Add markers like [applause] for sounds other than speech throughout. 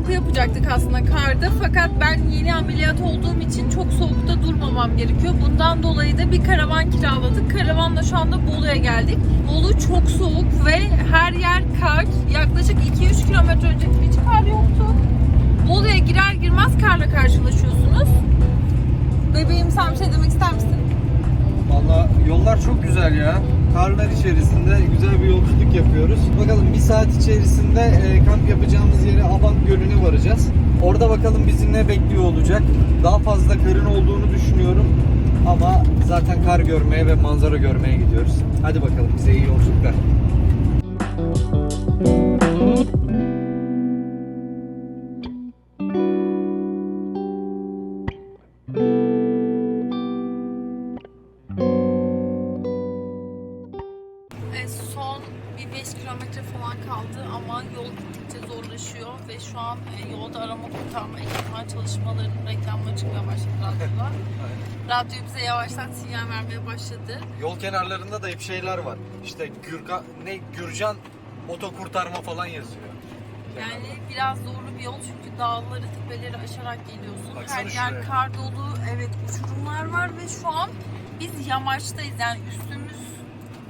kampı yapacaktık aslında karda fakat ben yeni ameliyat olduğum için çok soğukta durmamam gerekiyor. Bundan dolayı da bir karavan kiraladık. Karavanla şu anda Bolu'ya geldik. Bolu çok soğuk ve her yer kar. Yaklaşık 2-3 kilometre önce hiç kar yoktu. Bolu'ya girer girmez karla karşılaşıyorsunuz. Bebeğim sen bir şey demek ister misin? Valla yollar çok güzel ya. Karlar içerisinde güzel bir yolculuk yapıyoruz. Bakalım bir saat içerisinde e, kamp yapacağımız yere Abant Gölü'ne varacağız. Orada bakalım bizi ne bekliyor olacak. Daha fazla karın olduğunu düşünüyorum. Ama zaten kar görmeye ve manzara görmeye gidiyoruz. Hadi bakalım bize iyi yolculuklar. Radyo bize yavaştan sinyal vermeye başladı. Yol kenarlarında da hep şeyler var. İşte Gürkan, ne Gürcan oto kurtarma falan yazıyor. Yani biraz zorlu bir yol çünkü dağları, tepeleri aşarak geliyorsun. Baksana Her yer şuraya. kar dolu, evet uçurumlar var ve şu an biz yamaçtayız. Yani üstümüz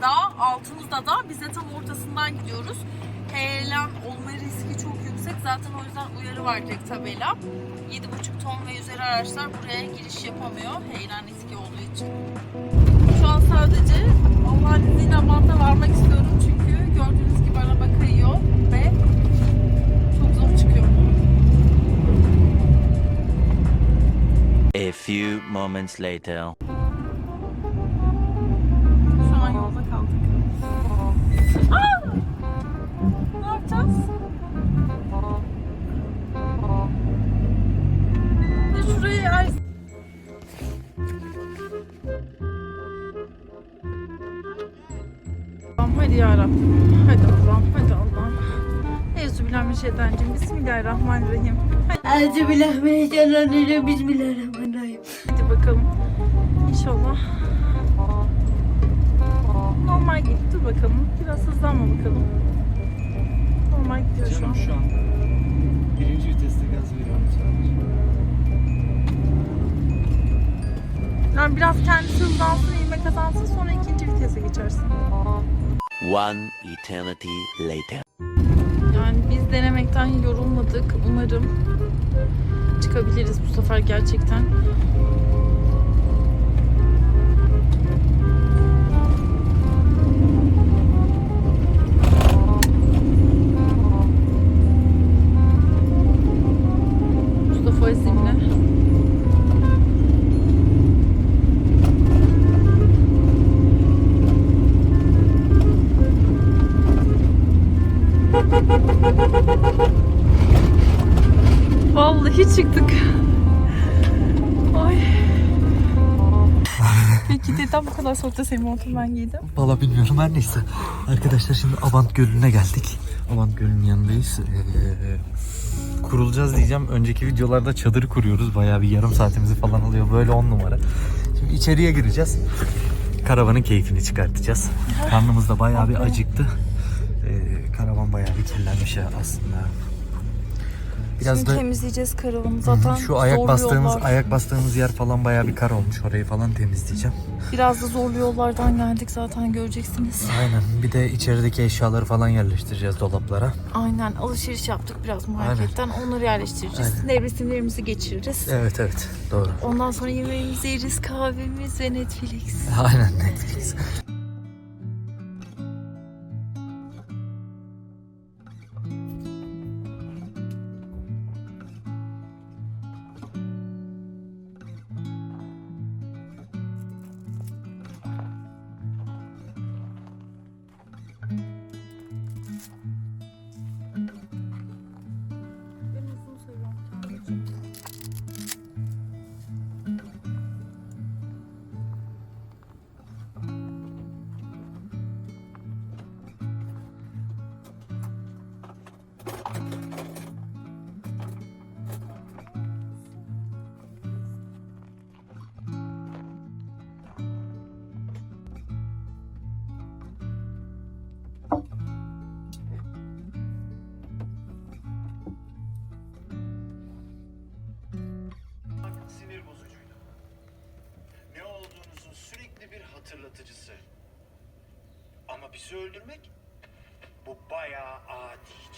dağ, altımız da dağ. Biz de tam ortasından gidiyoruz. Heyelan olma riski yüksek. Zaten o yüzden uyarı var direkt tabela. 7,5 ton ve üzeri araçlar buraya giriş yapamıyor. Heyelan riski olduğu için. Şu an sadece Allah'ın izniyle Abant'a varmak istiyorum çünkü gördüğünüz gibi araba kayıyor ve çok zor çıkıyor. A few moments later. Euzubillahimineşşeytanirracim. Bismillahirrahmanirrahim. Hadi, Euzubillahimineşşeytanirracim. Bismillahirrahmanirrahim. hadi bakalım. İnşallah. Normal git. Dur bakalım. Biraz hızlanma bakalım. Normal gidiyor şu an. şu an birinci viteste gaz veriyorum sadece. Yani biraz kendisi hızlansın, ilme kazansın sonra ikinci vitese geçersin. One eternity later. Denemekten yorulmadık. Umarım çıkabiliriz bu sefer gerçekten. Ay. [laughs] Peki neden bu kadar soğukta senin montunu ben giydim? Valla bilmiyorum her neyse. Arkadaşlar şimdi Abant Gölü'ne geldik. Abant Gölü'nün yanındayız. Ee, kurulacağız diyeceğim. Önceki videolarda çadır kuruyoruz. Bayağı bir yarım saatimizi falan alıyor. Böyle on numara. Şimdi içeriye gireceğiz. Karavanın keyfini çıkartacağız. Karnımız da bayağı bir acıktı. Ee, karavan bayağı bir kirlenmiş ya aslında. Biraz Şimdi da temizleyeceğiz karavanı zaten. şu ayak bastığımız yollar. ayak bastığımız yer falan bayağı bir kar olmuş. Orayı falan temizleyeceğim. Biraz da zorlu yollardan geldik zaten göreceksiniz. Aynen. Bir de içerideki eşyaları falan yerleştireceğiz dolaplara. Aynen alışveriş yaptık biraz marketten. Onları yerleştireceğiz. Aynen. Nevresimlerimizi geçiririz. Evet evet doğru. Ondan sonra yemeğimizi yeriz, kahvemiz ve Netflix. Aynen Netflix. Öldürmek bu bayağı adice.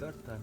Dört tane.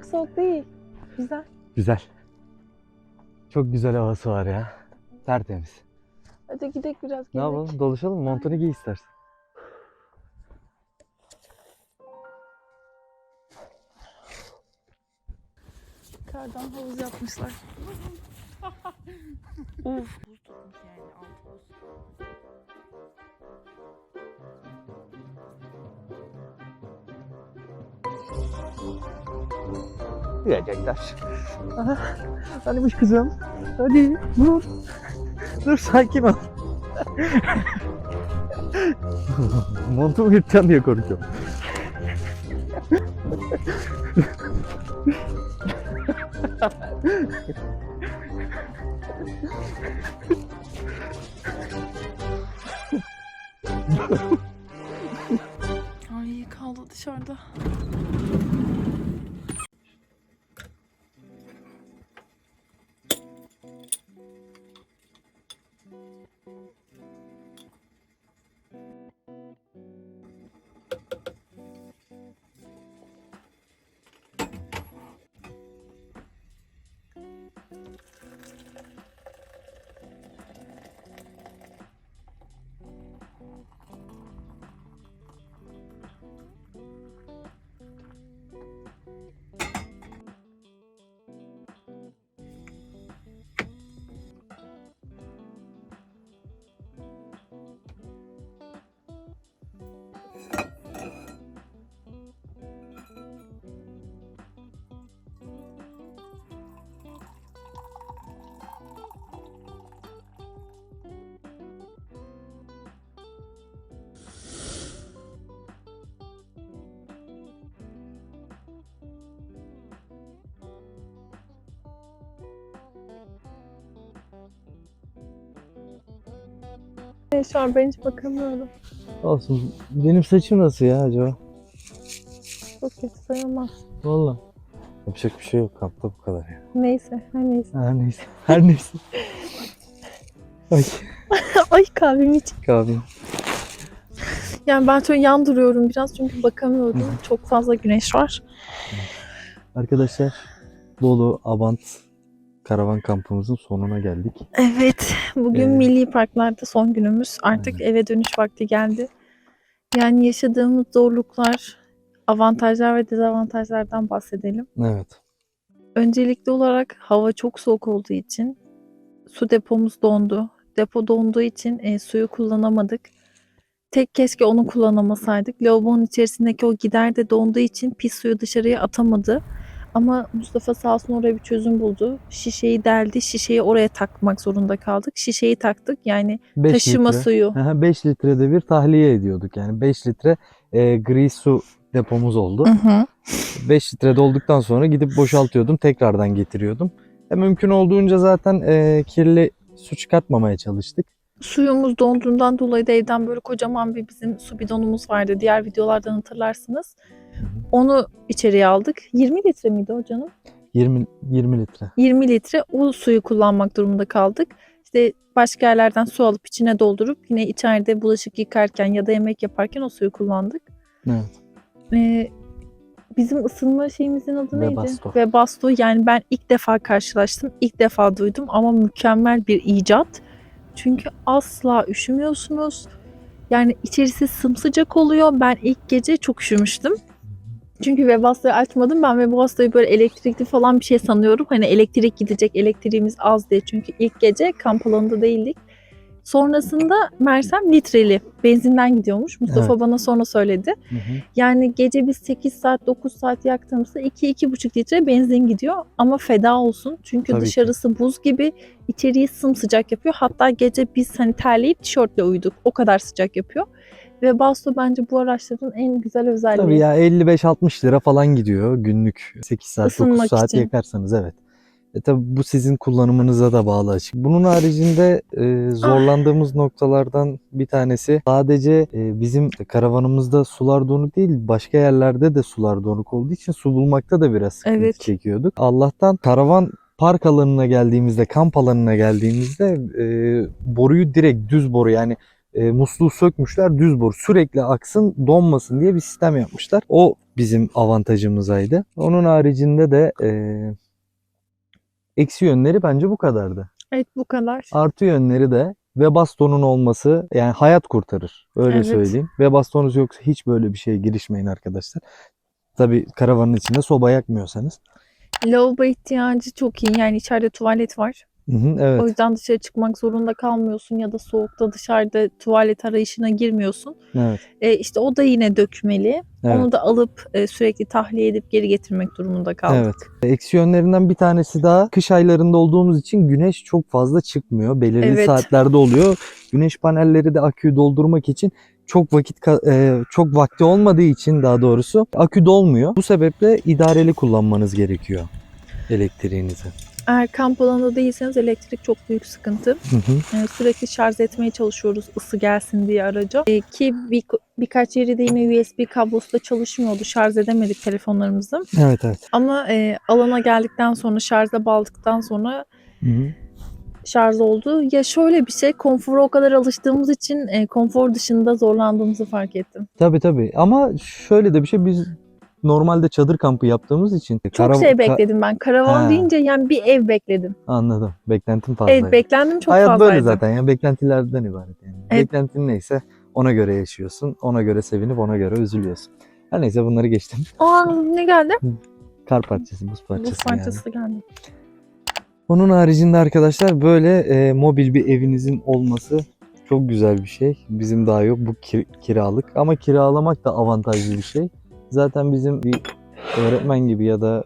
Çok soğuk değil. Güzel. Güzel. Çok güzel havası var ya. Tertemiz. Hadi gidelim biraz. Ne yapalım? Dolaşalım? Montunu giy istersen. Kardan havuz yapmışlar. Uf. Buz tutmuş yani altı buz. Yiyecekler. Hadimiş kızım. Hadi dur. Dur sakin ol. [laughs] Montumu yırtacaksın diye korkuyorum. Ay kaldı dışarıda. Şu an ben hiç bakamıyorum. Olsun. Benim saçım nasıl ya acaba? Çok kötü sayılmaz. Valla. Yapacak bir şey yok. Kapta bu kadar ya. Neyse her neyse. Her neyse. Her neyse. Ay [laughs] Ay kahvemi iç. kahve. Yani ben şöyle yan duruyorum biraz çünkü bakamıyorum. Çok fazla güneş var. Arkadaşlar Bolu Abant karavan kampımızın sonuna geldik. Evet. Bugün Ee, milli parklarda son günümüz. Artık eve dönüş vakti geldi. Yani yaşadığımız zorluklar, avantajlar ve dezavantajlardan bahsedelim. Evet. Öncelikli olarak hava çok soğuk olduğu için su depomuz dondu. Depo donduğu için e, suyu kullanamadık. Tek keşke onu kullanamasaydık. Lavabonun içerisindeki o gider de donduğu için pis suyu dışarıya atamadı. Ama Mustafa sağ olsun oraya bir çözüm buldu. Şişeyi deldi. Şişeyi oraya takmak zorunda kaldık. Şişeyi taktık. Yani 5 taşıma litre. suyu. Aha, 5 litrede bir tahliye ediyorduk. Yani 5 litre e, gri su depomuz oldu. Hı hı. 5 litre dolduktan sonra gidip boşaltıyordum. Tekrardan getiriyordum. E, mümkün olduğunca zaten e, kirli su çıkartmamaya çalıştık. Suyumuz donduğundan dolayı da evden böyle kocaman bir bizim su bidonumuz vardı. Diğer videolardan hatırlarsınız. Onu içeriye aldık. 20 litre miydi o canım? 20 20 litre. 20 litre o suyu kullanmak durumunda kaldık. İşte başka yerlerden su alıp içine doldurup yine içeride bulaşık yıkarken ya da yemek yaparken o suyu kullandık. Evet. Ee, bizim ısınma şeyimizin adı neydi? Webasto. Webasto. Yani ben ilk defa karşılaştım. ilk defa duydum ama mükemmel bir icat. Çünkü asla üşümüyorsunuz. Yani içerisi sımsıcak oluyor. Ben ilk gece çok üşümüştüm. Çünkü Webasto'yu açmadım. Ben Webasto'yu böyle elektrikli falan bir şey sanıyorum. Hani elektrik gidecek, elektriğimiz az diye. Çünkü ilk gece kamp alanında değildik. Sonrasında Mersem litreli benzinden gidiyormuş. Mustafa Evet. bana sonra söyledi. Hı hı. Yani gece biz 8 saat 9 saat yaktığımızda 2-2,5 litre benzin gidiyor. Ama feda olsun. Çünkü Tabii ki. dışarısı buz gibi içeriği sımsıcak yapıyor. Hatta gece biz hani terleyip tişörtle uyuduk. O kadar sıcak yapıyor. Ve Basto bence bu araçların en güzel özelliği. Tabii ya 55-60 lira falan gidiyor günlük 8 saat 9 Isınmak saat için. yakarsanız evet. E tabi bu sizin kullanımınıza da bağlı açık. Bunun haricinde e, zorlandığımız noktalardan bir tanesi sadece e, bizim karavanımızda sular donuk değil başka yerlerde de sular donuk olduğu için su bulmakta da biraz sıkıntı Evet. çekiyorduk. Allah'tan karavan park alanına geldiğimizde, kamp alanına geldiğimizde e, boruyu direkt düz boru yani e, musluğu sökmüşler düz boru sürekli aksın donmasın diye bir sistem yapmışlar. O bizim avantajımızaydı. Onun haricinde de e, eksi yönleri bence bu kadardı. Evet bu kadar. Artı yönleri de ve bastonun olması yani hayat kurtarır. Öyle Evet. söyleyeyim. Ve bastonunuz yoksa hiç böyle bir şeye girişmeyin arkadaşlar. Tabii karavanın içinde soba yakmıyorsanız. Lavabo ihtiyacı çok iyi. Yani içeride tuvalet var. Hı hı, evet. O yüzden dışarı çıkmak zorunda kalmıyorsun ya da soğukta dışarıda tuvalet arayışına girmiyorsun. Evet. E, işte o da yine dökmeli. Evet. Onu da alıp e, sürekli tahliye edip geri getirmek durumunda kaldık. Evet. Eksi yönlerinden bir tanesi daha kış aylarında olduğumuz için güneş çok fazla çıkmıyor. Belirli Evet. saatlerde oluyor. Güneş panelleri de aküyü doldurmak için çok vakit ka- e, çok vakti olmadığı için daha doğrusu akü dolmuyor. Bu sebeple idareli kullanmanız gerekiyor elektriğinizi. Eğer kamp alanında değilseniz elektrik çok büyük sıkıntı. Hı hı. E, sürekli şarj etmeye çalışıyoruz ısı gelsin diye araca. E, ki bir, birkaç yeri de yine USB kablosu da çalışmıyordu. Şarj edemedik telefonlarımızı. Evet evet. Ama e, alana geldikten sonra şarja bağladıktan sonra Hı hı. şarj oldu. Ya şöyle bir şey konfora o kadar alıştığımız için e, konfor dışında zorlandığımızı fark ettim. Tabii tabii. Ama şöyle de bir şey biz normalde çadır kampı yaptığımız için Çok karav- şey bekledim ben. Karavan Ha. deyince yani bir ev bekledim. anladım. Beklentim fazlaydı. Evet beklendim çok Hayat fazlaydı. böyle zaten ya beklentilerden ibaret yani. Evet. Beklentin neyse ona göre yaşıyorsun. Ona göre sevinip ona göre üzülüyorsun. Her neyse bunları geçtim. Aa ne geldi? Kar parçası, buz parçası, Buz parçası geldi. Onun haricinde arkadaşlar böyle e, mobil bir evinizin olması çok güzel bir şey. Bizim daha yok bu ki- kiralık ama kiralamak da avantajlı bir şey. Zaten bizim bir öğretmen gibi ya da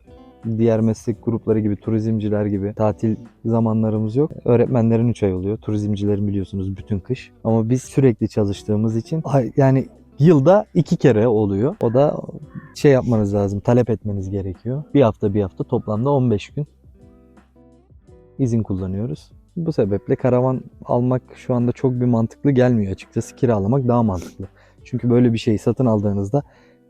diğer meslek grupları gibi, turizmciler gibi tatil zamanlarımız yok. Öğretmenlerin 3 ay oluyor. Turizmcilerin biliyorsunuz bütün kış. Ama biz sürekli çalıştığımız için yani yılda iki kere oluyor. O da şey yapmanız lazım, talep etmeniz gerekiyor. Bir hafta bir hafta toplamda 15 gün izin kullanıyoruz. Bu sebeple karavan almak şu anda çok bir mantıklı gelmiyor açıkçası. Kiralamak daha mantıklı. Çünkü böyle bir şeyi satın aldığınızda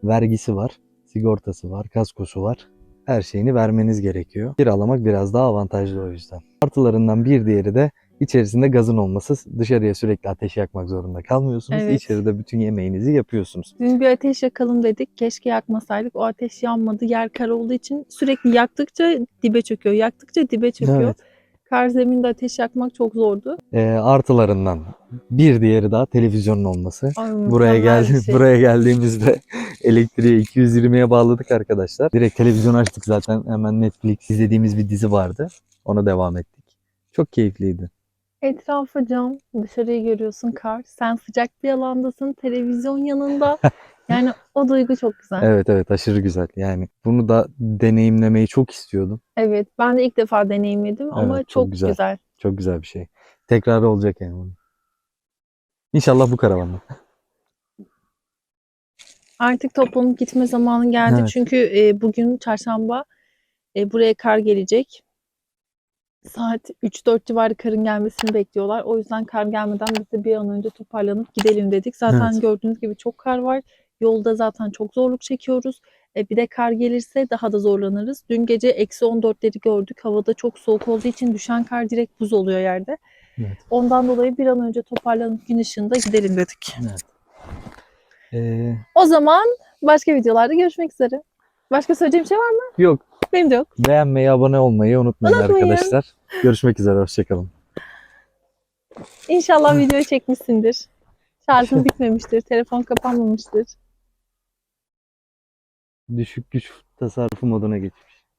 vergisi var, sigortası var, kaskosu var. Her şeyini vermeniz gerekiyor. Kiralamak biraz daha avantajlı o yüzden. Artılarından bir diğeri de içerisinde gazın olması. Dışarıya sürekli ateş yakmak zorunda kalmıyorsunuz. Evet. İçeride bütün yemeğinizi yapıyorsunuz. Dün bir ateş yakalım dedik. Keşke yakmasaydık. O ateş yanmadı. Yer kar olduğu için sürekli yaktıkça dibe çöküyor. Yaktıkça dibe çöküyor. Evet. Kar zeminde ateş yakmak çok zordu. Ee, artılarından bir diğeri daha televizyonun olması. Ay, Buraya geldi şey. buraya geldiğimizde [laughs] elektriği 220'ye bağladık arkadaşlar. Direkt televizyon açtık zaten. Hemen Netflix izlediğimiz bir dizi vardı. Ona devam ettik. Çok keyifliydi. Etrafı cam, dışarıyı görüyorsun kar. Sen sıcak bir alandasın, televizyon yanında. [laughs] Yani o duygu çok güzel. Evet. Evet evet aşırı güzel. Yani bunu da deneyimlemeyi çok istiyordum. ben de ilk defa deneyimledim ama Evet, çok, çok güzel. güzel. Çok güzel bir şey. Tekrarı olacak yani bunun. İnşallah bu karavanla. Artık toplanıp gitme zamanı geldi. Evet. Çünkü e, bugün çarşamba e, buraya kar gelecek. Saat 3-4 civarı karın gelmesini bekliyorlar. O yüzden kar gelmeden biz de bir an önce toparlanıp gidelim dedik. Zaten Evet. gördüğünüz gibi çok kar var. Yolda zaten çok zorluk çekiyoruz. E, bir de kar gelirse daha da zorlanırız. Dün gece eksi 14'leri gördük. Havada çok soğuk olduğu için düşen kar direkt buz oluyor yerde. Evet. Ondan dolayı bir an önce toparlanıp gün ışığında gidelim dedik. Evet. Ee, O zaman başka videolarda görüşmek üzere. Başka söyleyeceğim şey var mı? yok. Benim de yok. Beğenmeyi, abone olmayı unutmayın Unutmayın. arkadaşlar. Görüşmek üzere. Hoşçakalın. İnşallah [laughs] videoyu çekmişsindir. Şarjım [laughs] bitmemiştir. Telefon kapanmamıştır. Düşük güç tasarrufu moduna geçmiş.